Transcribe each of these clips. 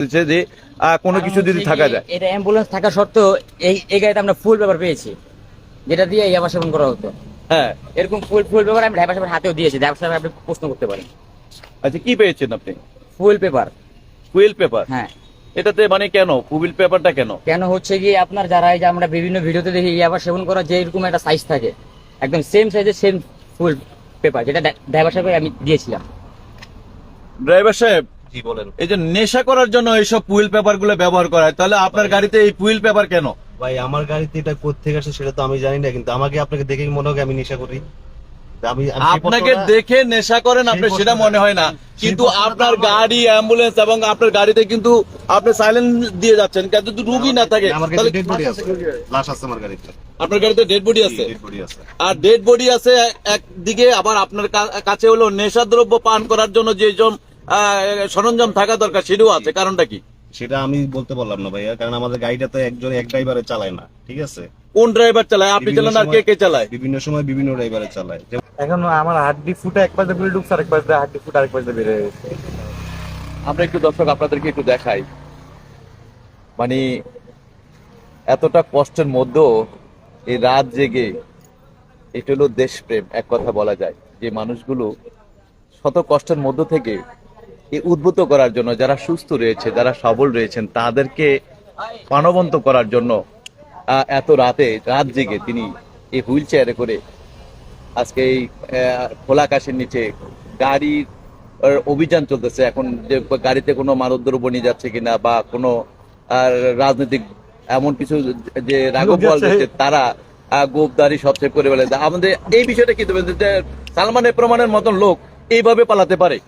হচ্ছে যে কোনো কিছু যদি থাকা যায়। এটা অ্যাম্বুলেন্স থাকা সত্ত্বেও এই এই গাড়িতে আমরা ফুল পেপার পেয়েছি। যেটা দিয়ে ইয়াবা সেবন করা হতো। হ্যাঁ। এরকম ফুল ফুল পেপার আমি ড্রাইভার সাহেবের হাতেও দিয়েছি। ড্রাইভার সাহেব আপনি প্রশ্ন করতে পারেন আচ্ছা কি পেয়েছেন আপনি? ফুল পেপার কুইল পেপার হ্যাঁ। এটাতে মানে কেন? কুইল পেপারটা কেন? কেন হচ্ছে কি আপনার যারা এই যে আমরা বিভিন্ন ভিডিওতে দেখি ইয়াবা সেবন করা যে এরকম একটা সাইজ থাকে একদম সেম সাইজের সেম ফুল পেপার যেটা ড্রাইভার সাহেব আমি দিয়েছিলাম। ড্রাইভার সাহেব জি বলেন। এই যে নেশা করার জন্য এইসব পুইল পেপারগুলো ব্যবহার করা হয় তাহলে আপনার গাড়িতে এই পুইল পেপার কেন? ভাই আমার গাড়িতে এটা কোথেকে আসে সেটা তো আমি জানি না কিন্তু আমাকে আপনাকে দেখে মনে হয় আমি নেশা করি। আপনাকে দেখে নেশা করেন আপনি সেটা মনে হয় না। কিন্তু আপনার গাড়ি অ্যাম্বুলেন্স এবং আপনার গাড়িতে কিন্তু আপনি সাইলেন্ট দিয়ে যাচ্ছেন। কিন্তু রুগী না থাকে আমার তাহলে গাড়িতে ডেড বডি আছে। লাশ আছে আমার গাড়িতে। আপনার গাড়িতে ডেড বডি আছে? আর ডেড বডি আছে একদিকে আবার আপনার কাছে হলো নেশাদ্রব্য পান করার জন্য যে সরঞ্জাম থাকা দরকার সেটাও আছে। কারণটা কি? সেটা আমি বলতে পারলাম না ভাইয়া কারণ আমাদের গাড়িটা তো একজন এক ড্রাইভারে চালায় না ঠিক আছে? কোন ড্রাইভার চালায়? আপনি চালান আর কে সময়- কে চালায়? বিভিন্ন সময় বিভিন্ন ড্রাইভারে চালায়। এখন আমার হাড্ডি ফুটে এক পাশে গুলি ঢুকছে আরেক পাশে হাড্ডি ফুটে আরেক পাশে বেড়ে গেছে। আমরা একটু দর্শক আপনাদেরকে একটু দেখাই। মানে এতটা কষ্টের মধ্যেও এই রাত জেগে এটা হলো দেশপ্রেম এক কথা বলা যায়। যে মানুষগুলো শত কষ্টের মধ্য থেকে উদ্ভূত করার জন্য যারা সুস্থ রয়েছে যারা সবল রয়েছেন তাদেরকে প্রাণবন্ত করার জন্য এত রাতে রাত জেগে তিনি এই হুইল চেয়ারে করে আজকে এই খোলা আকাশের নিচে গাড়ির অভিযান চলতেছে। এখন যে গাড়িতে কোনো মানবদ্রব্য নিয়ে যাচ্ছে কিনা বা কোনো রাজনৈতিক এমন কিছু যে রাঘব লোক রয়েছে তারা গোপদারি সব চেক করে ফেলে আমাদের এই বিষয়টা কি সালমানের প্রমাণের মতন লোক এইভাবে পালাতে পারে?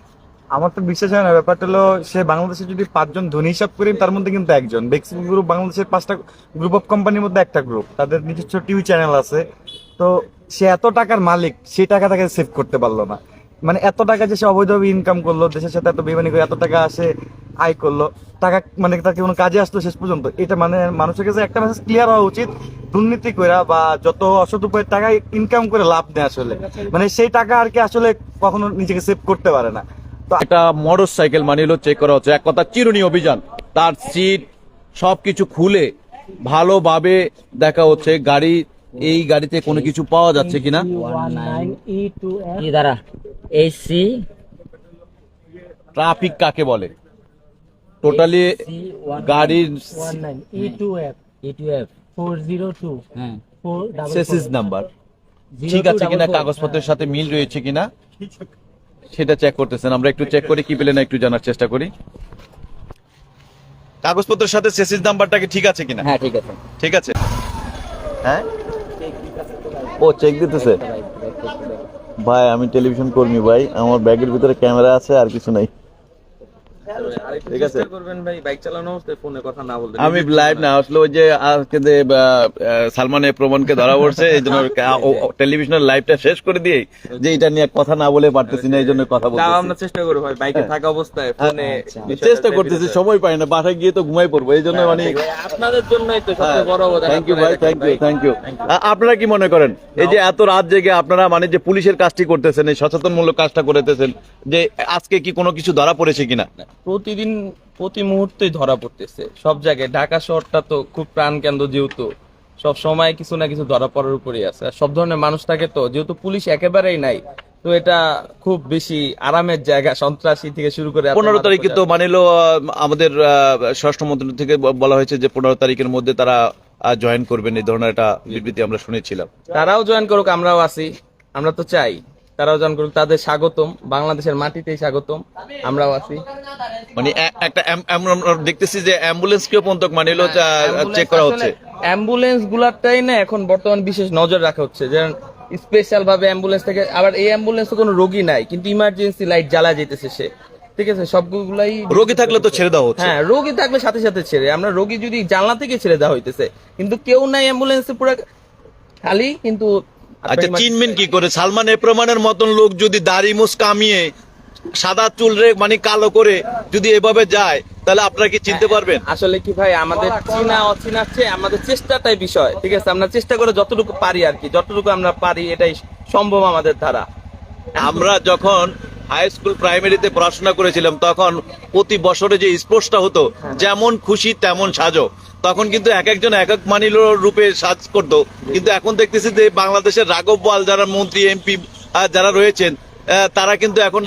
আমার তো বিশ্বাস হয় না, ব্যাপারটা হলো সে বাংলাদেশে যদি পাঁচজন ধনী হিসাব করি, তার মধ্যে কিন্তু একজন। বেক্সিম গ্রুপ বাংলাদেশের পাঁচটা গ্রুপ অফ কোম্পানির মধ্যে একটা গ্রুপ তাদের নিজস্ব টিভি চ্যানেল আছে। তো সে এত টাকার মালিক, সেই টাকা তাকে সেভ করতে পারল না। মানে এত টাকা যে সে অবৈধভাবে ইনকাম করল, দেশের সাথে এত বেমানি করে এত টাকা আসে আয় করল, টাকা মানে তাকে কোনো কাজে আসলো শেষ পর্যন্ত? এটা মানে মানুষের কাছে একটা মেসেজ ক্লিয়ার হওয়া উচিত। দুর্নীতি কইরা বা যত অসৎ উপায়ের টাকা ইনকাম করে লাভ নেই আসলে। মানে সেই টাকা আর কি আসলে কখনো নিজেকে সেভ করতে পারে না। একটা মোটর সাইকেল মানে হলো চেক করা হচ্ছে। এক কথা চিরুনি অভিযান। তার সিট সবকিছু খুলে ভালোভাবে দেখা হচ্ছে গাড়ি এই গাড়িতে কোনো কিছু পাওয়া যাচ্ছে কিনা। এসি ট্রাফিক কাকে বলে? টোটালি গাড়ির টু এফ হ্যাঁ। সেসিস নাম্বার ঠিক আছে কিনা কাগজপত্রের সাথে মিল রয়েছে কিনা? সেটা চেক করতেছেন। আমরা একটু চেক করি কি পেলেন একটু জানার চেষ্টা করি। কাগজপত্রের সাথে সেসিস নাম্বারটা কি ঠিক আছে কিনা? হ্যাঁ ঠিক আছে। ঠিক আছে। হ্যাঁ? ও চেক দিতেছে? ভাই আমি টেলিভিশন কর্মী ভাই। আমার ব্যাগের ভিতরে ক্যামেরা আছে আর কিছু নাই। ঠিক আছে। করবেন ভাই বাইক চালানো অবস্থায় ফোনে কথা না বলতে। আমি লাইভ না আসলে ওই যে আজকে যে আহ, আহ, সালমান প্রমাণকে ধরা পড়ছে এই জন্য টেলিভিশনের লাইভটা শেষ করে দিয়ে যে এটা নিয়ে কথা না বলে পারতেছি না এই জন্য কথা তাও আমরা চেষ্টা করব ভাই বাইকে থাকা অবস্থায় ফোনে চেষ্টা করতেছি সময় পাই না বাসায় গিয়ে তো ঘুমাই পড়ব এই জন্য মানে আপনাদের জন্যই তো সবচেয়ে বড় অবদান থ্যাংক ইউ আপনারা ভাই থ্যাংক ইউ থ্যাংক ইউ আপনারা কি মনে করেন? এই যে এত রাত জেগে আপনারা মানে যে পুলিশের কাজটি করতেছেন এই সচেতনমূলক কাজটা করতেছেন যে আজকে কি কোনো কিছু ধরা পড়েছে কিনা? প্রতিদিন প্রতি মুহূর্তেই ধরা পড়তেছে। সব জায়গায় ঢাকা শহরটা তো খুব প্রাণ কেন্দ্র যেহেতু। সব সময় কিছু না কিছু ধরা পড়ার উপরই আছে। সব ধরনের মানুষ থাকে তো যেহেতু পুলিশ একেবারেই নাই তো এটা খুব বেশি আরামের জায়গা সন্ত্রাসী থেকে শুরু করে পনেরো তারিখে তো পদার্থ। মানে আমাদের আহ, স্বরাষ্ট্র মন্ত্রণালয় থেকে বলা হয়েছে যে পনেরো তারিখের মধ্যে তারা জয়েন করবেন। এই ধরনের একটা বিবৃতি আমরা শুনেছিলাম। তারাও জয়েন করুক আমরাও আছি। আমরা তো চাই। তারাও জয়েন করুক তাদের স্বাগতম বাংলাদেশের মাটিতেই স্বাগতম আমরাও আছি। মানে একটা আমরা দেখতেছি যে অ্যাম্বুলেন্স কেও পর্যন্ত মানে হলো চেক করা হচ্ছে। অ্যাম্বুলেন্স গুলারটাই না এখন বর্তমান বিশেষ নজর রাখা হচ্ছে যেমন স্পেশাল ভাবে অ্যাম্বুলেন্স থেকে আবার এই অ্যাম্বুলেন্স কোনো রোগী নাই কিন্তু ইমার্জেন্সি লাইট জ্বালা যেতেছে সে। ঠিক আছে? সবগুলাই রোগী থাকলে তো ছেড়ে দেওয়া হচ্ছে। হ্যাঁ রোগী থাকলে সাথে সাথে ছেড়ে আমরা রোগী যদি জানলা থেকে ছেড়ে দেওয়া হইতেছে কিন্তু কেউ নাই অ্যাম্বুলেন্সে পুরো খালি কিন্তু আচ্ছা চিনবেন কি করে? সালমান এ প্রমাণের মতন লোক যদি দাড়ি মুছ কামিয়ে সাদা চুল রে মানে কালো করে যদি এভাবে যায় তাহলে আপনারা কি চিনতে পারবেন? আসলে কি ভাই আমাদের চিনা অচিনার চেয়ে আমাদের চেষ্টাটাই বিষয় ঠিক আছে? আমরা চেষ্টা করে যতটুকু পারি আর কি যতটুকু আমরা পারি এটাই সম্ভব আমাদের দ্বারা। আমরা যখন হাই স্কুল প্রাইমারিতে পড়াশোনা করেছিলাম তখন প্রতি বছরে যে স্পোর্টসটা হতো যেমন খুশি তেমন সাজো। তখন কিন্তু এক একজন এক এক মানিল রূপে সাজ করতো কিন্তু এখন দেখতেছি যে বাংলাদেশের রাঘব বল যারা মন্ত্রী এমপি যারা রয়েছেন আহ, তারা কিন্তু এখন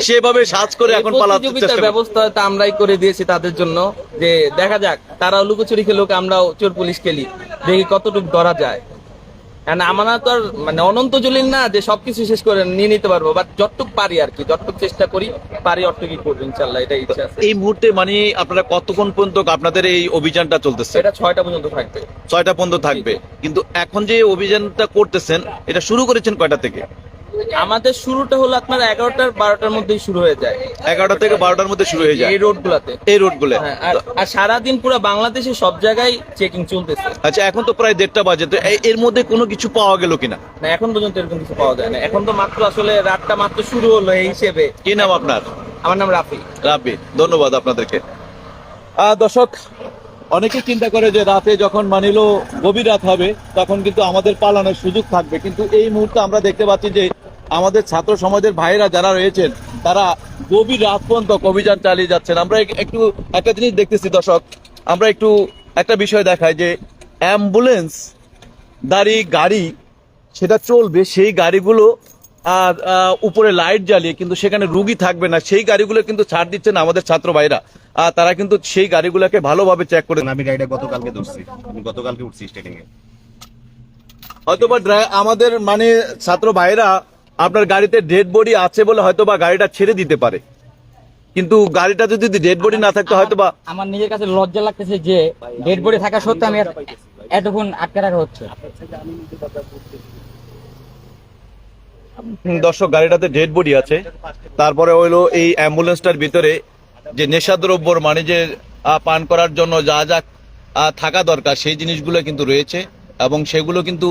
সেভাবে সাজ করে এখন পালাচ্ছে পালাতে। ব্যবস্থা তো আমরাই করে দিয়েছি তাদের জন্য যে দেখা যাক তারা লুকোচুরি খেলুক আমরাও চোর পুলিশ খেলি দেখি কতটুকু ধরা যায় কারণ আমরা তো আর মানে অনন্ত জলিল না যে সবকিছু শেষ করে নিয়ে নিতে পারব বাট যতটুক পারি আর কি যতটুক চেষ্টা করি পারি অতটুকুই করব ইনশাল্লাহ এটা ইচ্ছা আছে। এই মুহূর্তে মানে আপনারা কতক্ষণ পর্যন্ত আপনাদের এই অভিযানটা চলতেছে? এটা ছয়টা পর্যন্ত থাকবে। ছয়টা পর্যন্ত থাকবে। কিন্তু এখন যে অভিযানটা করতেছেন এটা শুরু করেছেন কয়টা থেকে? আমাদের শুরুটা হলো আপনার এগারোটার বারোটার মধ্যেই শুরু হয়ে যায়। এগারোটা থেকে বারোটার মধ্যে শুরু হয়ে যায়। এই রোড গুলাতে এই রোডগুলো হ্যাঁ, আর আর সারাদিন পুরো বাংলাদেশে সব জায়গায় চেকিং চলতেছে। আচ্ছা এখন তো প্রায় দেড়টা বাজে তো এর মধ্যে কোনো কিছু পাওয়া গেল কিনা? না এখন পর্যন্ত এরকম কিছু পাওয়া যায় না। এখন তো মাত্র আসলে রাতটা মাত্র শুরু হলো এই হিসেবে। কি নাম আপনার? আমার নাম রাফি। রাব্বি ধন্যবাদ আপনাদেরকে। আহ, দর্শক অনেকে চিন্তা করে যে রাতে যখন মানিল গভীর রাত হবে তখন কিন্তু আমাদের পালানোর সুযোগ থাকবে। কিন্তু এই মুহূর্তে আমরা দেখতে পাচ্ছি যে আমাদের ছাত্র সমাজের ভাইরা যারা রয়েছেন তারা গভীর রাত পর্যন্ত অভিযান চালিয়ে যাচ্ছেন। আমরা একটু একটা জিনিস দেখতেছি দর্শক। আমরা একটু একটা বিষয় দেখাই যে অ্যাম্বুলেন্স দাঁড়ি গাড়ি সেটা চলবে সেই গাড়িগুলো আর উপরে লাইট জ্বালিয়ে কিন্তু সেখানে রুগী থাকবে না। সেই গাড়িগুলো কিন্তু ছাড় দিচ্ছেন আমাদের ছাত্র ভাইরা আর তারা কিন্তু সেই গাড়িগুলোকে ভালোভাবে চেক করে আমি গাড়িটা গতকালকে ধরছি। আমি গতকালকে উঠছি স্টেটিং এ। হয়তোবা আমাদের মানে ছাত্র ভাইরা আপনার গাড়িতে ডেড বডি আছে বলে হয়তো বা গাড়িটা ছেড়ে দিতে পারে। কিন্তু গাড়িটা যদি ডেড বডি না থাকতো হয়তো বা আমার নিজের কাছে লজ্জা লাগতেছে যে ডেড বডি থাকা সত্ত্বেও আমি এতক্ষণ আটকে রাখা হচ্ছে। দর্শক গাড়িটাতে ডেড বডি আছে। তারপরে হইল এই অ্যাম্বুলেন্সটার ভিতরে যে নেশাদ্রব্যর মানে যে পান করার জন্য যা যা থাকা দরকার সেই জিনিসগুলো কিন্তু রয়েছে। এবং সেগুলো কিন্তু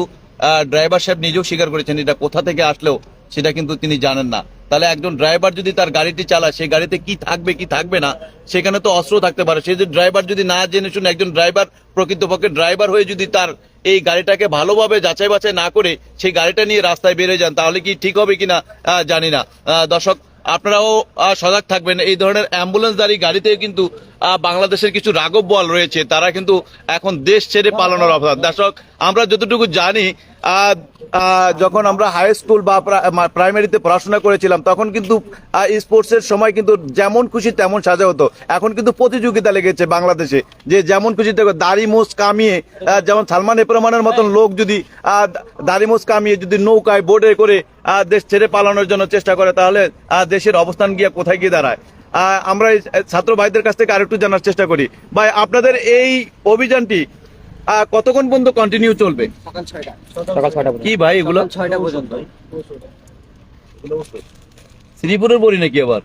ড্রাইভার সাহেব নিজেও স্বীকার করেছেন এটা কোথা থেকে আসলেও সেটা কিন্তু তিনি জানেন না। তাহলে একজন ড্রাইভার যদি তার গাড়িটি চালায় সেই গাড়িতে কি থাকবে কি থাকবে না, সেখানে তো অস্ত্র থাকতে পারে। সেই ড্রাইভার যদি না জেনে শুনে একজন ড্রাইভার, প্রকৃতপক্ষে ড্রাইভার হয়ে যদি তার এই গাড়িটাকে ভালোভাবে যাচাই বাছাই না করে, সেই গাড়িটা নিয়ে রাস্তায় বেরিয়ে যান, তাহলে কি ঠিক হবে কিনা জানি না। দর্শক, আপনারাও সজাগ থাকবেন। এই ধরনের অ্যাম্বুলেন্স দাঁড়িয়ে গাড়িতে কিন্তু বাংলাদেশের কিছু রাঘব বল রয়েছে তারা কিন্তু এখন দেশ ছেড়ে পালানোর অবস্থা। দর্শক আমরা যতটুকু জানি যখন আমরা হাই স্কুল বা প্রাইমারিতে পড়াশোনা করেছিলাম তখন কিন্তু স্পোর্টস এর সময় কিন্তু যেমন খুশি তেমন সাজা হতো। এখন কিন্তু প্রতিযোগিতা লেগেছে বাংলাদেশে যে যেমন খুশি দাড়ি মোষ কামিয়ে যেমন সালমান এপ্রমানের মতন লোক যদি আহ, দাড়ি মোষ কামিয়ে যদি নৌকায় বোর্ডে করে দেশ ছেড়ে পালানোর জন্য চেষ্টা করে তাহলে দেশের অবস্থান গিয়ে কোথায় গিয়ে দাঁড়ায়? আমরা এই ছাত্র ভাইদের কাছ থেকে আরেকটু জানার চেষ্টা করি। ভাই আপনাদের এই অভিযানটি কতক্ষণ পর্যন্ত কন্টিনিউ চলবে? সকাল কি ভাই এগুলো? ছয়টা পর্যন্ত। শ্রীপুরের বড়ি নাকি আবার?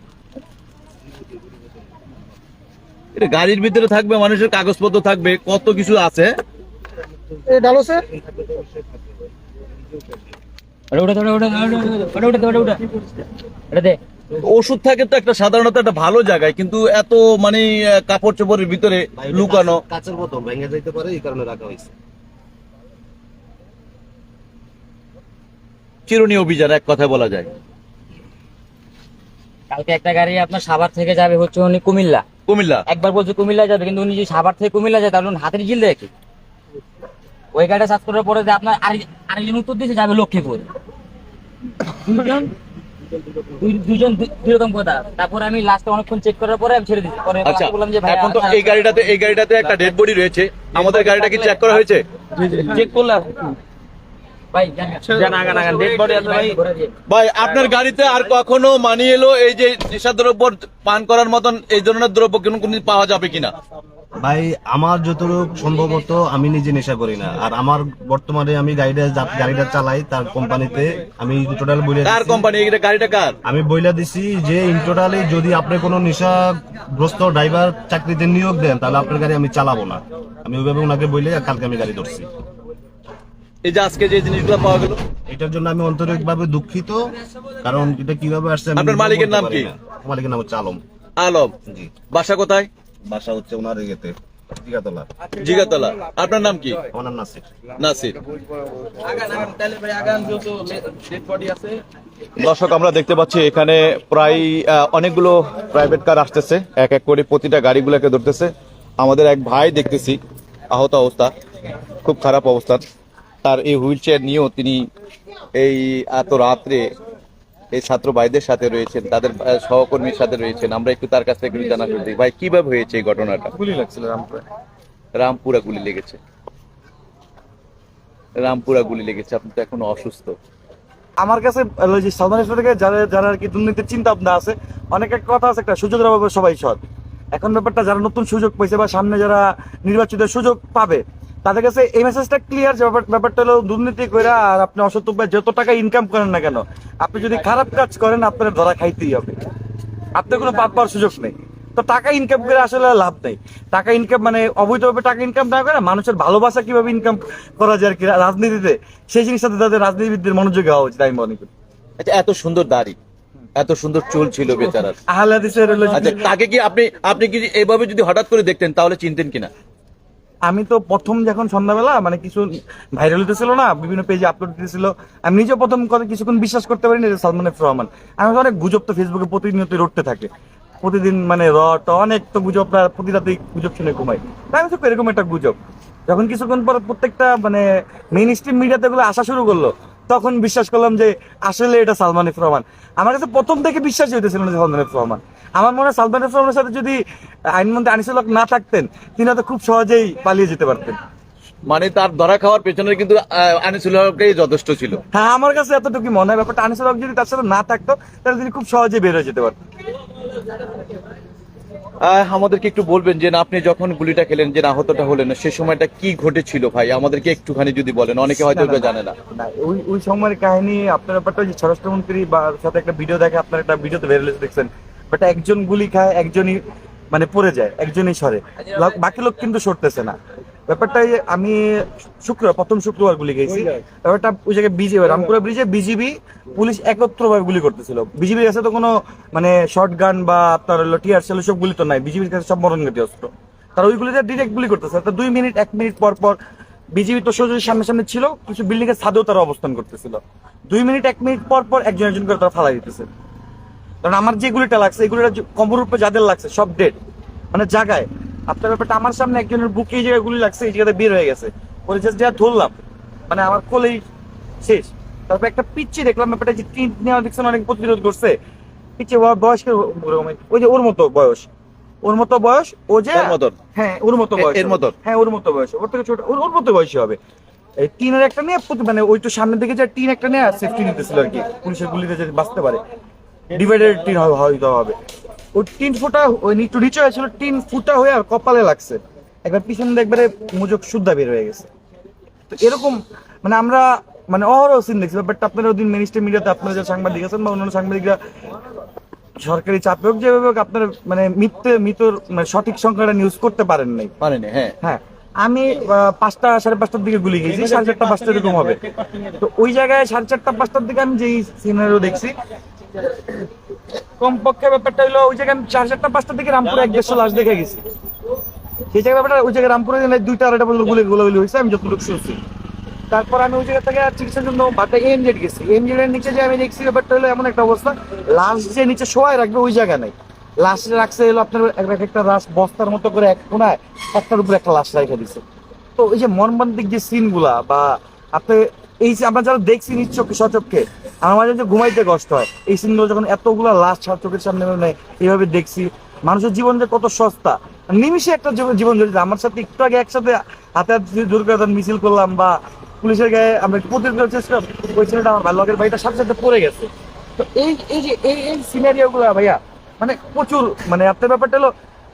এটা গাড়ির ভিতরে থাকবে মানুষের কাগজপত্র থাকবে কত কিছু আছে? ওটা ওটা ওটা ওটা ওটা ওটা ওটা ওটা। ওটা দে। ওষুধ থাকে তো একটা সাধারণত একটা ভালো জায়গায় কিন্তু এত মানে কাপড় চোপড়ের ভিতরে লুকানো। কাঁচের বোতল ভেঙে যাইতে পারে এই কারণে রাখা হয়েছে। চিরুনি অভিযান এক কথায় বলা যায়। কালকে একটা গাড়ি আপনার সাভার থেকে যাবে হচ্ছে উনি কুমিল্লা। কুমিল্লা? একবার বলছে কুমিল্লা যাবে কিন্তু উনি যদি সাভার থেকে কুমিল্লা যায় তাহলে হাতের জিল দেয় কি ওই গাড়িটা সার্চ করার পরে যে আপনার আরেক- আরেকজন উত্তর দিয়েছে যাবে লক্ষ্মীপুর। দুজন কথা। তারপরে আমি লাস্টে অনেকক্ষণ চেক করার পরে আমি ছেড়ে দিচ্ছি পরে আচ্ছা বললাম যে ভাই এখন তো এই গাড়িটাতে এই গাড়িটাতে একটা ডেড বডি রয়েছে। আমাদের গাড়িটা কি চেক করা হয়েছে? চেক করলে আর- ভাই জান জান, আগান, আগান, dead body আছে ভাই। ভাই আপনার গাড়িতে আর কখনো মানিয়ে এলো এই যে নেশাদ্রব্য পান করার মতন এই ধরনের দ্রব্য কোনো কোনো পাওয়া যাবে কিনা? ভাই আমার যতটুকু সম্ভবত আমি নিজে নেশা করি না। আর আমার বর্তমানে আমি গাড়িটা গাড়িটা চালাই তার কোম্পানিতে আমি টোটাল বলে কার কোম্পানি? এটা গাড়িটা কার? আমি বইলা দিছি যে ইন টোটালি যদি আপনি কোনো নেশাগ্রস্ত ড্রাইভার চাকরিতে নিয়োগ দেন তাহলে আপনার গাড়ি আমি চালাবো না। আমি ওইভাবে ওনাকে বইলে কালকে আমি গাড়ি ধরছি। এই যে আজকে যে জিনিসগুলো পাওয়া গেল? এটার জন্য আমি আন্তরিকভাবে দুঃখিত কারণ এটা কীভাবে আসছে আপনার মালিকের নাম কি? মালিকের নাম হচ্ছে আলম। আলম। জি। বাসা কোথায়? বাসা হচ্ছে ওনার ইয়েতে জিগাতলা। জিগাতলা। আপনার নাম কি? আমার নাম নাসির। নাসির। আগান আগান তাহলে ভাই আগান যত ডেড বডি আছে দর্শক আমরা দেখতে পাচ্ছি এখানে প্রায় অনেকগুলো প্রাইভেট কার আসতেছে। এক এক করে প্রতিটা গাড়িগুলোকে ধরতেছে। আমাদের এক ভাই দেখতেছি আহত অবস্থা খুব খারাপ অবস্থা। তার এই হুইল চেয়ার নিয়েও তিনি এই এত রাত্রে এই ছাত্র ভাইদের সাথে রয়েছেন তাদের সহকর্মীর সাথে রয়েছেন আমরা একটু তার কাছ থেকে জানা শুনতে ভাই কীভাবে হয়েছে এই ঘটনাটা? গুলি লাগছিল রামপুরে। রামপুরা গুলি লেগেছে। রামপুরা গুলি লেগেছে আপনি তো এখন অসুস্থ। আমার কাছে থেকে যারা যারা আর কি দুর্নীতির চিন্তা ভাবনা আছে অনেক একটা কথা আছে একটা সুযোগের অভাবে সবাই সৎ। এখন ব্যাপারটা যারা নতুন সুযোগ পাইছে বা সামনে যারা নির্বাচিত সুযোগ পাবে তাদের কাছে এই মেসেজটা ক্লিয়ার যে ব্যাপারটা হলো দুর্নীতি করে আর আপনি অসৎ উপায়ে যত টাকা ইনকাম করেন না কেন আপনি যদি খারাপ কাজ করেন আপনার ধরা খাইতেই হবে। আপনার কোনো পাপ পাওয়ার সুযোগ নেই। তো টাকা ইনকাম করে আসলে লাভ নেই। টাকা ইনকাম মানে অবৈধভাবে টাকা ইনকাম না করে মানুষের ভালোবাসা কীভাবে ইনকাম করা যায় আর কি রাজনীতিতে সেই জিনিসটাতে তাদের রাজনীতিবিদদের মনোযোগী হওয়া উচিত আমি মনে করি। আচ্ছা এত সুন্দর দাড়ি এত সুন্দর চুল ছিল বেচারার। আহলে হাদিসের হলো আচ্ছা তাকে কি আপনি আপনি কি এইভাবে যদি হঠাৎ করে দেখতেন তাহলে চিনতেন কিনা? আমি তো প্রথম যখন সন্ধ্যাবেলা মানে কিছু ভাইরাল হতেছিল না, বিভিন্ন পেজে আপলোড দিতেছিল আমি নিজে প্রথম কথা কিছুক্ষণ বিশ্বাস করতে পারিনি যে সালমান এফ রহমান। আমি অনেক গুজব তো ফেসবুকে প্রতিনিয়ত রটতে থাকে। প্রতিদিন মানে রট অনেক তো গুজব প্রতি রাতে গুজব শুনে ঘুমাই। তাই আমি তো এরকম একটা গুজব। যখন কিছুক্ষণ পর প্রত্যেকটা মানে মেইন স্ট্রিম মিডিয়াতে গুলো আসা শুরু করল তখন বিশ্বাস করলাম যে আসলে এটা সালমান এফ রহমান আমার কাছে প্রথম থেকে বিশ্বাস হইতেছিল না সালমান এফ রহমান আমার মনে হয় সালমান এফ রহমানের সাথে যদি আইনমন্ত্রী আনিসুল হক না থাকতেন তিনি হয়তো খুব সহজেই পালিয়ে যেতে পারতেন। মানে তার ধরা খাওয়ার পেছনে কিন্তু আনিসুল হকই যথেষ্ট ছিল। হ্যাঁ আমার কাছে এতটুকু মনে হয়। ব্যাপারটা আনিসুল হক যদি তার সাথে না থাকতো তাহলে তিনি খুব সহজেই বের হয়ে যেতে পারতেন। আমাদেরকে একটু বলবেন যে না, আপনি যখন গুলিটা খেলেন যে আহতটা হলেন সে সময়টা কি ঘটেছিল ভাই? আমাদেরকে একটুখানি যদি বলেন অনেকে হয়তো জানে না। ওই ওই সময়ের কাহিনী আপনার ব্যাপারটা ওই যে স্বরাষ্ট্রমন্ত্রী বা সাথে একটা ভিডিও দেখে আপনার একটা ভিডিওতে বেরোলে দেখছেন? বাট একজন গুলি খায় একজনই মানে পড়ে যায় একজনই সরে। বাকি লোক কিন্তু সরতেছে না। ব্যাপারটা আমি শুক্রবার প্রথম শুক্রবার গুলি খেয়েছি। ব্যাপারটা ওই জায়গায় বিজেপি রামপুরা ব্রিজে বিজিবি পুলিশ একত্রভাবে গুলি করতেছিল। বিজিবির কাছে তো কোনো মানে শর্ট গান বা আপনার হলো টিয়ার সেল সব গুলি তো নাই। বিজিবির কাছে সব মরণঘাতী অস্ত্র। তারা ওই গুলিতে ডিরেক্ট গুলি করতেছে। তো দুই মিনিট এক মিনিট পর পর বিজিবি তো সোজা সামনে সামনে ছিল। কিছু বিল্ডিং এর ছাদেও তারা অবস্থান করতেছিল। দুই মিনিট এক মিনিট পর পর একজন একজন করে তারা ফালাই দিতেছে। কারণ আমার যে গুলিটা লাগছে এই গুলিটা কমরূপে যাদের লাগছে সব ডেড মানে জায়গায় আপনার ব্যাপারটা আমার সামনে একজনের বুকে এই জায়গায় গুলি লাগছে এই জায়গাতে বের হয়ে গেছে। পরে জাস্ট যা ধরলাম মানে আমার কোলেই শেষ। তারপর একটা পিচ্ছি দেখলাম ব্যাপারটা যে টিন নেওয়া দেখছেন অনেক প্রতিরোধ করছে। পিচ্ছি ওর বয়স? ওই যে ওর মতো বয়স। ওর মতো বয়স ও যে? হ্যাঁ ওর মতো বয়স এর। মতন? হ্যাঁ ওর মতো বয়স। ওর থেকে ছোট ওর ওর মতো বয়সী হবে। এই টিনের একটা নিয়ে প্রতি- মানে ওই তো সামনের দিকে যে টিন একটা নিয়ে সেফটি নিতেছিল আর কি। পুলিশের গুলিতে যদি বাঁচতে পারে। ডিভাইডেড টিন হবে হয়তো হবে। ওই টিন ফুটা ওই একটু নিচে হয়েছিল টিন ফুটা হয়ে আর কপালে লাগছে। একবার পিছনে দিয়ে একবারে মুজক শুদ্ধা বের হয়ে গেছে। তো এরকম মানে আমরা মানে অহরহ সিন দেখছি। ব্যাপারটা আপনারা ওদিন মিনিস্টার মিডিয়াতে আপনারা যে সাংবাদিক আছেন বা অন্যান্য সাংবাদিকরা সরকারি চাপে হোক যেভাবে হোক আপনারা মানে মিথ্যে মৃতর মানে সঠিক সংখ্যাটা নিউজ করতে পারেন নাই। মানে না, হ্যাঁ। হ্যাঁ। আমি পাঁচটা সাড়ে পাঁচটার দিকে গুলি গেছি সাড়ে চারটা পাঁচটা এরকম হবে। তো ওই জায়গায় সাড়ে চারটা পাঁচটার দিকে আমি যেই সিনারিও দেখছি কমপক্ষে ব্যাপারটা হলো, ওই জায়গায় সাড়ে চারটা, পাঁচটার দিকে রামপুরে এক দেড়শো লাশ দেখে গেছি। সেই জায়গায় ব্যাপারটা, ওই জায়গায় রামপুরে দুইটা আড়াইটা পর্যন্ত গুলি গুলি হয়েছে, আমি যতটুকু শুনছি। তারপর আমি ওই জায়গা থেকে আর চিকিৎসার জন্য বাটা এমজেড গেছি। এমজেড এর নিচে যে আমি দেখছি ব্যাপারটা হলো, এমন একটা অবস্থা। লাশ যে নিচে শোয়ায় রাখবে, ওই জায়গা নাই। লাশ রাখছে হলো আপনার এক এক একটা লাশ বস্তার মতো করে এক কোনায় একটার উপর একটা লাশ রেখে দিছে। তো এই যে মর্মান্তিক যে সিনগুলা বা আপনি এই আমরা যারা দেখছি চোখে সচক্ষে আমার মাঝে যে ঘুমাইতে কষ্ট হয়, এই সিনগুলো যখন এতগুলা লাশ ছাড় চোখের সামনে মানে এইভাবে দেখছি, মানুষের জীবন যে কত সস্তা। নিমিশে একটা জীবন জড়িত আমার সাথে একটু আগে একসাথে হাতে হাত দিয়ে মিছিল করলাম বা পুলিশের গায়ে আমরা একটু প্রতিরোধ করার চেষ্টা ওই ছেলেটা আমার লগের বাড়িটা সাথে সাথে পড়ে গেছে। তো এই এই যে এই এই সিনারিও গুলো ভাইয়া মানে প্রচুর মানে আপনার ব্যাপারটা হলো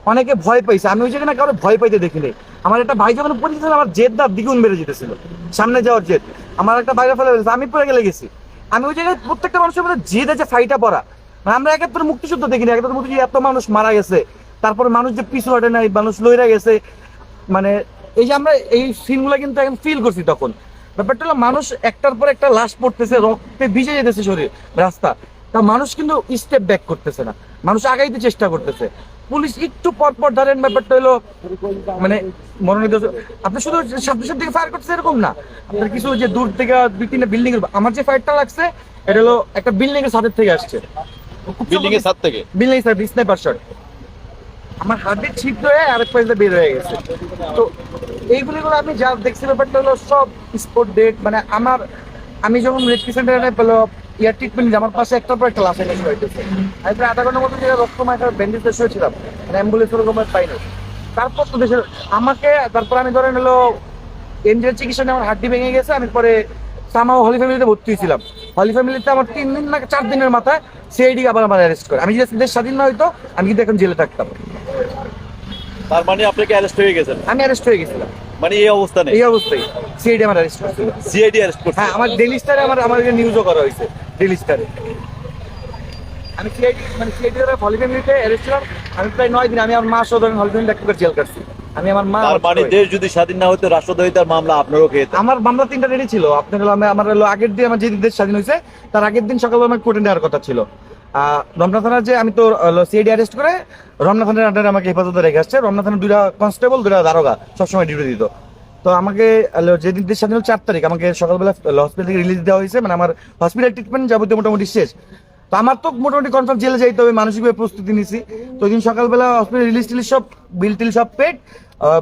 অনেকে ভয় পাইছে। আমি ওই জায়গায় কারও ভয় পাইতে দেখিনি। আমার একটা ভাই যখন ছিল, আমার জেদটা দ্বিগুণ বেড়ে যেতেছিল। সামনে যাওয়ার জেদ। আমার একটা বাইরে ফেলে ফেলেছে, আমি পড়ে গেলে গেছি। আমি ওই জায়গায় প্রত্যেকটা মানুষের মধ্যে জেদ আছে ফাইটা পড়া। মানে আমরা একাত্তর মুক্তিযুদ্ধ দেখিনি একাত্তর মুক্তিযুদ্ধ এত মানুষ মারা গেছে। তারপরে মানুষ যে পিছু হটে নাই মানুষ লইরা গেছে। মানে এই যে আমরা এই সিনগুলো কিন্তু এখন ফিল করছি তখন। ব্যাপারটা হলো মানুষ একটার পর একটা লাশ পড়তেছে রক্তে ভিজে যেতেছে শরীর রাস্তা। তা মানুষ কিন্তু স্টেপ ব্যাক করতেছে না। মানুষ আগাইতে চেষ্টা করতেছে। পুলিশ একটু পর পর ধরেন ব্যাপারটা হলো মানে মনোনীত আপনি শুধু সামনের থেকে ফায়ার করছে এরকম না। আপনার কিছু যে দূর থেকে দুই তিনটা বিল্ডিং আমার যে ফায়ারটা লাগছে এটা হলো একটা বিল্ডিং এর ছাদের থেকে আসছে। বিল্ডিং এর ছাদ থেকে? বিল্ডিং স্যার স্নাইপার শট আমার হাতে ছিদ্র হয়ে আরেক পাশে বের হয়ে গেছে। তো এইগুলো গুলো আমি যা দেখছি ব্যাপারটা হলো সব স্পোর্ট ডেট মানে আমার আমি যখন রেড সেন্টারে পেল ইয়ার ট্রিটমেন্ট আমার পাশে একটার পর একটা এনে হইতেছে আমি প্রায় আধা ঘণ্টার মতো যে রক্ত মাখার ব্যান্ডেজ দেশে হয়েছিলাম মানে অ্যাম্বুলেন্স ওরকম পাইনি। তারপর তো দেশের আমাকে তারপর আমি ধরেন হলো এনজিওর চিকিৎসা নিয়ে আমার হাড্ডি ভেঙে গেছে, আমি পরে সামাও হলি ফ্যামিলিতে ভর্তি হয়েছিলাম। হলি ফ্যামিলিতে আমার তিন দিন না, চার দিনের মাথায় সিআইডি আবার আমার অ্যারেস্ট করে। আমি যদি দেশ স্বাধীন না হইতো, আমি কিন্তু এখন জেলে থাকতাম। তার মানে আপনাকে অ্যারেস্ট হয়ে গেছেন? আমি অ্যারেস্ট হয়ে গেছিলাম। মানে এই অবস্থা নেই? এই অবস্থায়। সিআইডি আমার অ্যারেস্ট করছিল। সিআইডি অ্যারেস্ট করছে হ্যাঁ আমার ডেলি স্টারে আমার আমার নিউজও করা হয়েছে ডেলি স্টারে আমি সিআইডি মানে সিআইডি এর হলি ফ্যামিলিতে অ্যারেস্ট ছিলাম। আমি প্রায় নয় দিন আমি আমার মা সহ ধরেন হলি ফ্যামিলি একটা জেল কাটছি। আমি আমার মা আমার মানে দেশ যদি স্বাধীন না হতো রাষ্ট্রদ্রোহিতার মামলা আপনারও খেয়ে আমার মামলা তিনটা রেডি ছিল। আপনার হলো আমার হলো আগের দিন আমার যে দেশ স্বাধীন হয়েছে তার আগের দিন সকালে আমার কোর্টে নেওয়ার কথা ছিল। রমনা থানার যে আমি তো সিআইডি অ্যারেস্ট করে রমনা থানার আন্ডারে আমাকে হেফাজতে রেখে আসছে। রমনা থানার দুইটা কনস্টেবল দুইটা দারোগা সবসময় ডিউটি দিত। তো আমাকে যেদিন দেশ স্বাধীন চার তারিখ আমাকে সকালবেলা হসপিটাল থেকে রিলিজ দেওয়া হয়েছে। মানে আমার হসপিটাল ট্রিটমেন্ট যাবতীয় মোটামুটি শেষ। তো আমার তো মোটামুটি কনফার্ম জেলে যাইতে হবে মানসিকভাবে প্রস্তুতি নিছি। তো ওই দিন সকালবেলা হসপিটাল রিলিজ টিলিজ সব বিল টিল সব আহ,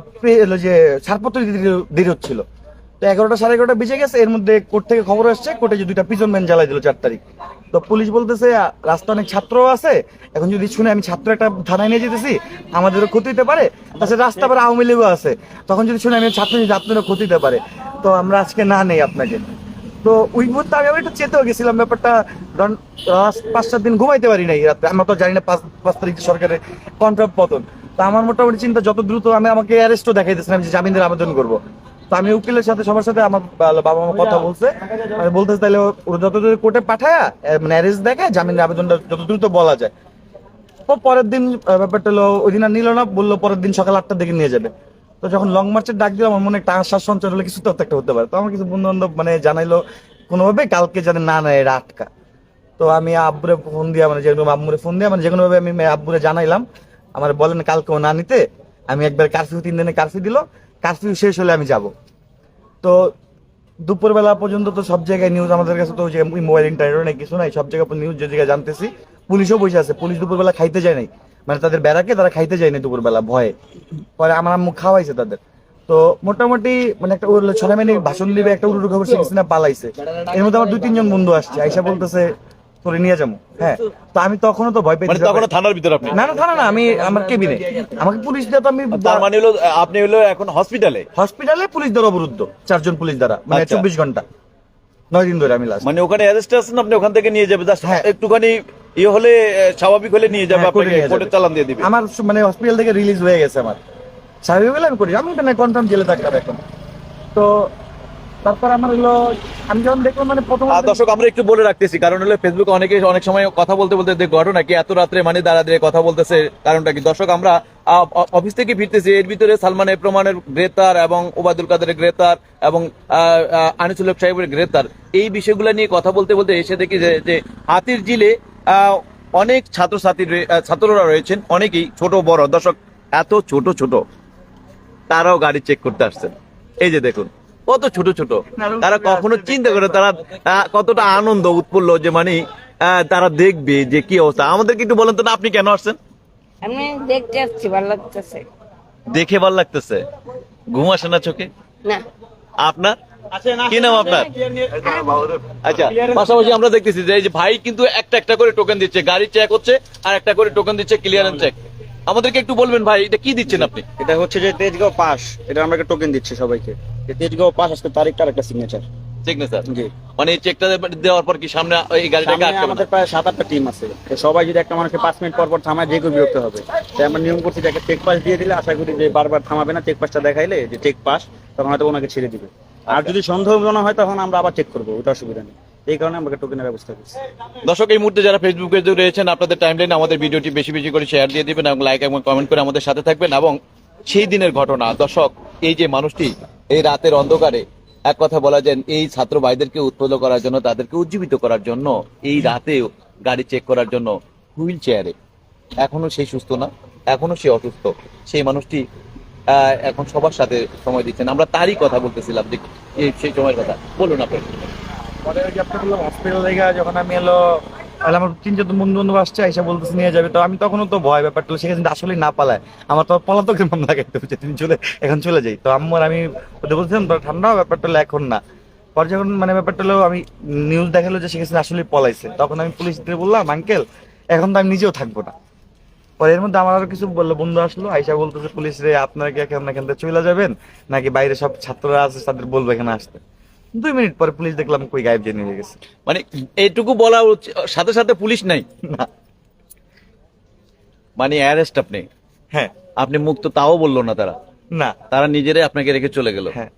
যে ছাড়পত্র দেরি হচ্ছিল। তো এগারোটা সাড়ে এগারোটা বেজে গেছে এর মধ্যে কোর্ট থেকে খবর আসছে কোর্টে যে দুইটা পিজন ম্যান জ্বালাই দিল চার তারিখ। তো পুলিশ বলতেছে রাস্তা অনেক ছাত্র আছে, এখন যদি শুনে আমি ছাত্র একটা থানায় নিয়ে যেতেছি, আমাদেরও ক্ষতি হতে পারে, তাছাড়া রাস্তা পরে আওয়ামী লীগও আছে। তখন যদি শুনে আমি ছাত্র যদি আপনারও ক্ষতি হতে পারে। তো আমরা আজকে না নেই আপনাকে। তো ওই মুহূর্তে আমি একটু চেতেও গেছিলাম, ব্যাপারটা পাঁচ, সাত দিন ঘুমাইতে পারি নাই রাত্রে। আমরা তো জানি না পাঁচ পাঁচ তারিখ সরকারের কন্ট্রাক্ট পতন। তো আমার মোটামুটি চিন্তা, যত দ্রুত আমি আমাকে অ্যারেস্টও দেখাই দিয়েছিলাম যে জামিনের আবেদন করব। তো আমি উকিলের সাথে, সবার সাথে আমার বাবা মা কথা বলছে। আমি বলতেছে তাহলে ওরা যত দ্রুত কোর্টে পাঠায় মানে দেখে জামিনের আবেদনটা যত দ্রুত বলা যায়। পরের দিন ব্যাপারটা হলো, ওই দিন আর নিল না, বলল পরের দিন সকাল আটটার দিকে নিয়ে যাবে। তো যখন লং মার্চের ডাক দিলাম আমার মনে একটা আশ্বাস সঞ্চার হলে কিছু তো একটা হতে পারে। তো আমার কিছু বন্ধু বান্ধব মানে জানাইলো কোনোভাবে, কালকে যাতে না নেয় এটা আটকা। তো আমি আব্বুরে ফোন দিয়ে মানে যেরকম আম্মুরে ফোন দিয়ে মানে যেকোনো ভাবে আমি আব্বুরে জানাইলাম। আমার বলেন কালকেও না নিতে, আমি একবার কারফিউ তিন দিনে কারফিউ দিল। কারফিউ শেষ হলে আমি যাব। তো দুপুরবেলা পর্যন্ত তো সব জায়গায় নিউজ আমাদের কাছে তো মোবাইল ইন্টারনেট নেই কিছু নাই, সব জায়গায় নিউজ যে জায়গায় জানতেছি, পুলিশও বসে আছে। পুলিশ দুপুরবেলা খাইতে যায় নাই। মানে তাদের বেড়াকে তারা খাইতে যায় না দুপুরবেলা, ভয়ে। পরে আমার আম্মু খাওয়াইছে তাদের। তো মোটামুটি মানে একটা ছড়া মানে ভাষণ দিবে, একটা উড়ুর খবর শিখেছি না, পালাইছে। এর মধ্যে আমার দুই তিনজন বন্ধু আসছে, আইসা বলতেছে তোরে নিয়ে যাব। হ্যাঁ তো আমি তখনও তো ভয় পেয়েছি মানে তখনও থানার ভিতরে আপনি? না না থানা না আমি আমার কেবিনে আমাকে পুলিশ দিয়ে তো আমি তার মানে হলো আপনি হলো এখন হসপিটালে হসপিটালে পুলিশ দ্বারা অবরুদ্ধ চারজন পুলিশ দ্বারা মানে আচ্ছা। চব্বিশ ঘণ্টা। নয় দিন ধরে আমি লাস্ট মানে ওখানে অ্যারেস্ট আছেন আপনি ওখান থেকে নিয়ে যাবে। জাস্ট হ্যাঁ। একটুখানি ইয়ে হলে স্বাভাবিক হলে নিয়ে যাবে হ্যাঁ, আপনাকে কোর্টে চালান দিয়ে দিবে। আমার মানে হসপিটাল থেকে রিলিজ হয়ে গেছে আমার। স্বাভাবিক হলে আমি করি আমি কনফার্ম জেলে থাকতাম এখন? তো মানে একটু বলে রাখতেছি, কারণ ফেসবুকে অনেকে অনেক সময় কথা বলতে বলতে ঘটনা এত রাত্রে মানে কথা বলতেছে, কারণটা কি? দর্শক, আমরা অফিস থেকে ফিরতেছি, এর ভিতরে সালমান এ প্রমাণের গ্রেতার এবং ওবায়দুল কাদেরের গ্রেতার এবং আনিসুল সাহেবের গ্রেতার এই বিষয়গুলো নিয়ে কথা বলতে বলতে এসে দেখি যে হাতির জিলে অনেক ছাত্রছাত্রী ছাত্ররা রয়েছেন, অনেকেই ছোট, বড়। দর্শক, এত ছোট ছোট, তারাও গাড়ি চেক করতে আসছেন। এই যে দেখুন কত ছোট ছোট। তারা কখনো চিন্তা করে তারা কতটা আনন্দ উৎফুল্ল যে মানে তারা দেখবে যে কি অবস্থা। আমাদেরকে একটু বলেন তো না আপনি কেন আসছেন? আমি দেখতে আসছি ভালো লাগতেছে। দেখে ভালো লাগতেছে? ঘুম আসে না চোখে? না। আপনার? কি নাম আপনার? আচ্ছা পাশাপাশি আমরা দেখতেছি যে এই যে ভাই কিন্তু একটা একটা করে টোকেন দিচ্ছে গাড়ি চেক হচ্ছে আর একটা করে টোকেন দিচ্ছে ক্লিয়ারেন্স চেক আমাদেরকে একটু বলবেন ভাই এটা কি দিচ্ছেন আপনি? এটা হচ্ছে যে তেজগাঁও পাস এটা আমরা টোকেন দিচ্ছি সবাইকে। তেজগাঁও পাস আজকে তারিখটার একটা সিগনেচার সিগনেচার জি। মানে এই চেকটা দেওয়ার পর কি সামনে এই গাড়িটাকে না? আমাদের প্রায় সাত আটটা টিম আছে সবাই যদি একটা মানুষকে পাঁচ মিনিট পর পর থামায় যে কেউ বিরক্ত হবে। তাই আমরা নিয়ম করছি যে চেক পাস দিয়ে দিলে আশা করি যে বারবার থামাবে না চেক পাসটা দেখাইলে যে চেক পাস তখন হয়তো ওনাকে ছেড়ে দিবে। আর যদি সন্দেহ মনে হয় তখন আমরা আবার চেক করব ওটা অসুবিধা নেই। এই কারণে আমরা টোকেনের ব্যবস্থা করছি। দর্শক এই মুহূর্তে যারা ফেসবুকে রয়েছেন আপনাদের টাইমলাইনে আমাদের ভিডিওটি বেশি বেশি করে শেয়ার দিয়ে দিবেন এবং লাইক এবং কমেন্ট করে আমাদের সাথে থাকবেন এবং সেই দিনের ঘটনা। দর্শক এই যে মানুষটি এই রাতের অন্ধকারে এক কথা বলা যায়, এই ছাত্র ভাইদেরকে উৎপন্ন করার জন্য, তাদেরকে উজ্জীবিত করার জন্য, এই রাতেও গাড়ি চেক করার জন্য হুইল চেয়ারে এখনও সেই সুস্থ না, এখনও সে অসুস্থ। সেই মানুষটি এখন সবার সাথে সময় দিচ্ছেন। আমরা তারই কথা বলতেছিলাম যে সেই সময়ের কথা। বলুন আপনি। পরে আপনার যখন আমি এলো তাহলে আমার তিন চারজন বন্ধু বান্ধব আসছে এসে বলতেছে নিয়ে যাবে। তো আমি তখনও তো ভয়, ব্যাপারটা সেখানে আসলে না পালায়। আমার তো পলাতকের মামলা খাইতে হচ্ছে, তুমি চলে, এখন চলে যাই। তো আম্মার আমি ওদের বলছিলাম, "তোরা ঠান্ডা ব্যাপারটা এখন না। পরে যখন মানে ব্যাপারটা হলো, আমি নিউজ দেখাল যে সেখানে আসলে পলাইছে। তখন আমি পুলিশদের বললাম, আঙ্কেল, এখন তো আমি নিজেও থাকব না। পরে এর মধ্যে আমার আরও কিছু বলল, বন্ধু আসলো, আইসা বলতেছে, পুলিশ রে, আপনারা কি এখন এখান থেকে চলে যাবেন? নাকি বাইরে সব ছাত্ররা আছে, তাদের বলব এখানে আসতে। দুই মিনিট পরে পুলিশ দেখলাম কই গায়েব জেনে হয়ে গেছে। মানে এইটুকু বলা সাথে সাথে পুলিশ নাই? না। মানে অ্যারেস্ট আপনি? হ্যাঁ। আপনি মুক্ত তাও বলল না তারা? না। তারা নিজেরাই আপনাকে রেখে চলে গেল? হ্যাঁ।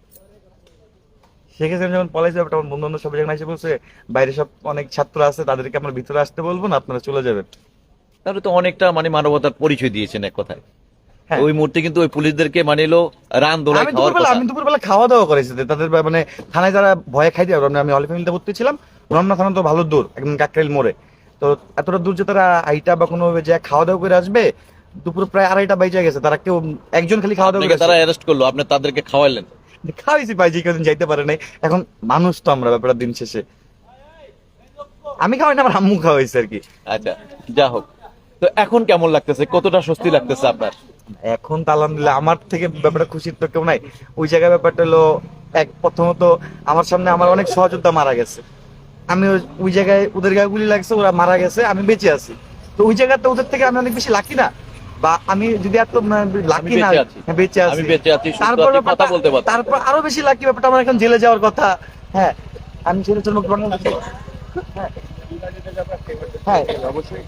সেক্ষেত্রে যখন পলাইছে ব্যাপারটা বন্ধু বান্ধব সবাই যখন এসে বলছে বাইরে সব অনেক ছাত্র আছে তাদেরকে আমরা ভিতরে আসতে বলব না আপনারা চলে যাবেন। তাহলে তো অনেকটা মানে মানবতার পরিচয় দিয়েছেন এক কথায়। ওই মুহূর্তে কিন্তু ওই পুলিশদেরকে মানে এলো রান দোলাই আমি দুপুরবেলা আমি দুপুরবেলা খাওয়া দাওয়া করেছি তাদের মানে থানায় যারা ভয়ে খাইতে পারবে আমি অলি ফ্যামিলিতে ভর্তি ছিলাম। রমনা থানা তো ভালো দূর একদম কাকরাইল মোড়ে। তো এতটা দূর যে তারা আইটা বা কোনো যে খাওয়া দাওয়া করে আসবে দুপুর প্রায় আড়াইটা বাইজে গেছে। তারা কেউ একজন খালি খাওয়া দাওয়া করে তারা অ্যারেস্ট করল আপনি তাদেরকে খাওয়াইলেন। খাওয়াইছি ভাই যে কেউদিন যাইতে পারে নাই। এখন মানুষ তো আমরা ব্যাপারটা দিন শেষে। আমি খাওয়াই না আমার আম্মু খাওয়াইছে আর কি। আচ্ছা যা হোক। তো এখন কেমন লাগতেছে? কতটা স্বস্তি লাগতেছে আপনার? এখন তো আলহামদুলিল্লাহ আমার থেকে ব্যাপারটা খুশির তো কেউ নাই। ওই জায়গায় ব্যাপারটা হলো এক প্রথমত আমার সামনে আমার অনেক সহযোদ্ধা মারা গেছে। আমি ওই- জায়গায় ওদের গায়ে গুলি লাগছে ওরা মারা গেছে আমি বেঁচে আছি। তো ওই জায়গাতে ওদের থেকে আমি অনেক বেশি লাকি না। বা আমি যদি এত লাকি না বেঁচে আছি। হ্যাঁ, বেঁচে আছি। তারপর তারপর আরও বেশি লাকি ব্যাপারটা আমার এখন জেলে যাওয়ার কথা। হ্যাঁ আমি ছেলে চলবো হ্যাঁ হ্যাঁ। অবশ্যই।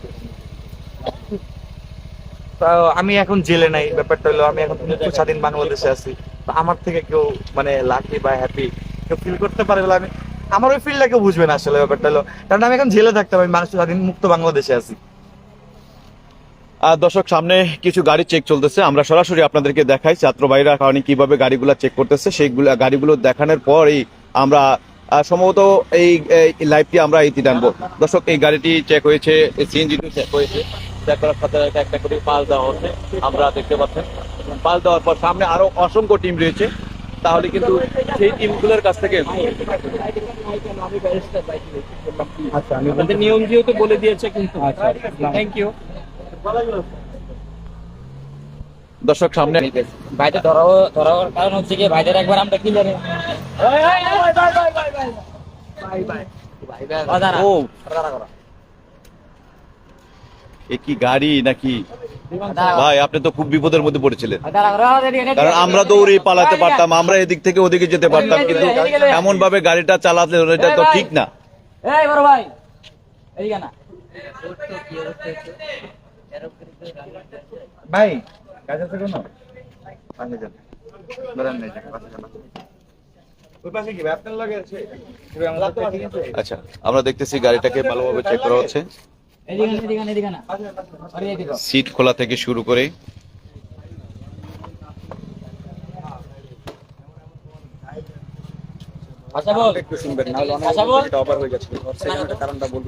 আমি এখন জেলে নাই, ব্যাপারটা হলো আমি এখন স্বাধীন বাংলাদেশে আছি। আমার থেকে কেউ মানে লাকি বা হ্যাপি কেউ ফিল করতে পারে আমি আমার ওই ফিলটা কেউ বুঝবে না আসলে ব্যাপারটা হলো। কারণ আমি এখন জেলে থাকতাম, আমি মানুষ স্বাধীন মুক্ত বাংলাদেশে আছি। দর্শক, সামনে কিছু গাড়ি চেক চলতেছে। আমরা সরাসরি আপনাদেরকে দেখাই ছাত্র ভাইরা কারণে কীভাবে গাড়িগুলো চেক করতেছে। সেইগুলো, গাড়িগুলো দেখানোর পরই আমরা সম্ভবত এই লাইভটি আমরা ইতি টানবো। দর্শক, এই গাড়িটি চেক হয়েছে সিএনজি চেক হয়েছে। চেক করার সাথে সাথে একটা করে পাল দেওয়া হচ্ছে। আমরা দেখতে পাচ্ছেন। পাল দেওয়ার পর সামনে আরও অসংখ্য টিম রয়েছে। তাহলে কিন্তু সেই টিমগুলোর কাছ থেকে আপনাদের নিয়ম যেহেতু বলে দিয়েছে কিন্তু। থ্যাংক ইউ দর্শক সামনে ভাইদের ধরা ধরার কারণ হচ্ছে কি ভাইদের একবার আমরা কি জানি ও দাঁড়া, ও দাঁড়া করো। এ কি গাড়ি নাকি দাঁড়া, ভাই আপনি তো খুব বিপদের মধ্যে পড়েছিলেন দাঁড়া করো, এদিকে, এদিকে, কারণ আমরা এদিকে, দৌড়ে। এদিকে, পালাতে এদিকে, পারতাম আমরা এদিক থেকে ওদিকে যেতে পারতাম কিন্তু এমন ভাবে গাড়িটা চালাতে হলো, এটা তো ঠিক না এই বড় ভাই এদিকে না ভাই কাজ আছে কোনো পাশে যান বেড়ান নাই যান, পাশে যান। ওই পাশে কি ভাই? আপনার লগে আছে ঠিক আছে আচ্ছা আমরা তো ওড়ে পালাতে পারতাম আমরা এদিক থেকে ওদিকে যেতে দেখতেছি গাড়িটাকে ভালোভাবে চেক করা হচ্ছে এদিকে না, এদিকে না, এদিকে না আরে এদিকে সিট খোলা থেকে শুরু করে আচ্ছা বল একটু শুনবেন নাহলে অনেক আচ্ছা বল। অপার হয়ে যাচ্ছে কারণটা বলব।